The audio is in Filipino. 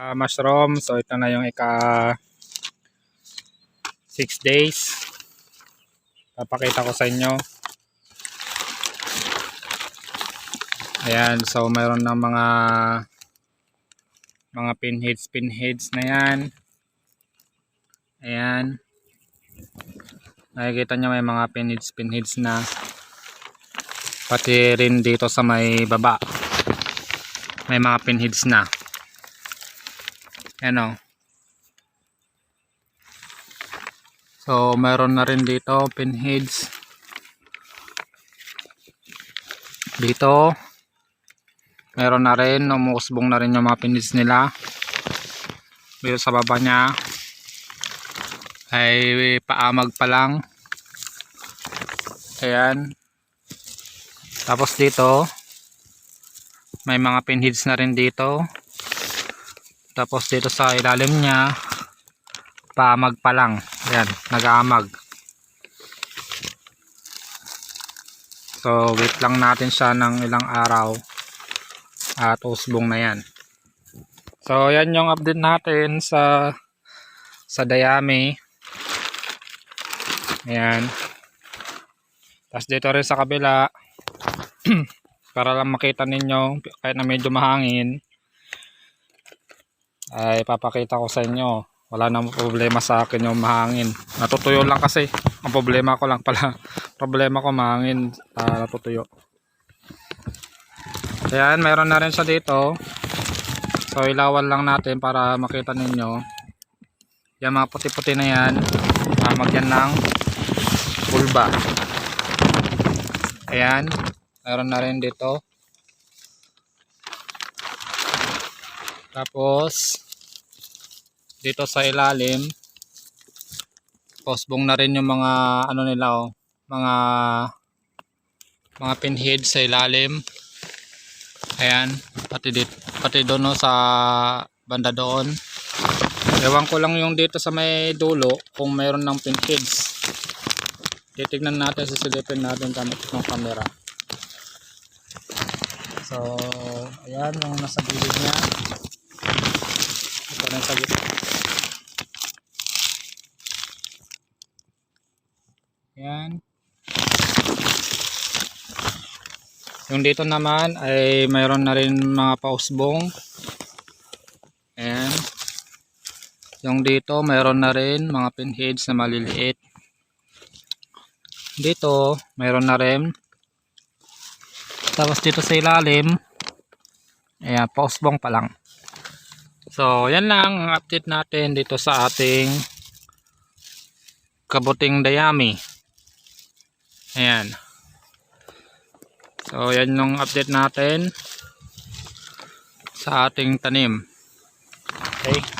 Ah, mushroom. So ito na yung ika 6 days. Papakita ko sa inyo. Ayan, so mayroon ng mga mga pinheads, pinheads na yan. Ayan. Nakikita nyo may mga pinheads, pinheads na. Pati rin dito sa may baba. May mga pinheads na. Ayan o. So, meron na rin dito pinheads. Dito. Meron na rin. Umusbong na rin yung mga pinheads nila. Dito sa baba niya. Ay paamag pa lang. Ayan. Tapos dito. May mga pinheads na rin dito. Tapos dito sa ilalim niya, paamag pa lang. Ayan, nag-aamag. So, wait lang natin siya ng ilang araw. At usbong na yan. So, yan yung update natin sa sa Dayami. Ayan. Tapos dito rin sa kabila, para lang makita ninyo, kahit na medyo mahangin, ay papakita ko sa inyo. Wala namang problema sa akin yung mahangin. Natutuyo lang kasi. Ang problema ko lang pala problema ko mahangin. Uh, natutuyo. Ayan meron na rin siya dito. So ilawan lang natin para makita ninyo. Yung mga puti puti na yan mamagyan ng bulba ayan meron na rin dito Tapos, dito sa ilalim, posbong na rin yung mga, ano nila oh, mga, mga pinhead sa ilalim. Ayan, pati dito, pati doon oh, sa banda doon. Ewan ko lang yung dito sa may dulo, kung mayroon ng pinheads. Titignan natin, sisilipin natin kami ng camera. So, ayan, yung nasa gilid niya ito na sa gitna yan. Yung dito naman ay mayroon na rin mga pausbong. Ayan. Yung dito mayroon na rin mga pinheads na maliliit. Dito mayroon na rin. Tapos dito sa ilalim ayan pausbong pa lang So, yan lang ang update natin dito sa ating kabuting dayami. Ayan. So, yan yung update natin sa ating tanim. Okay.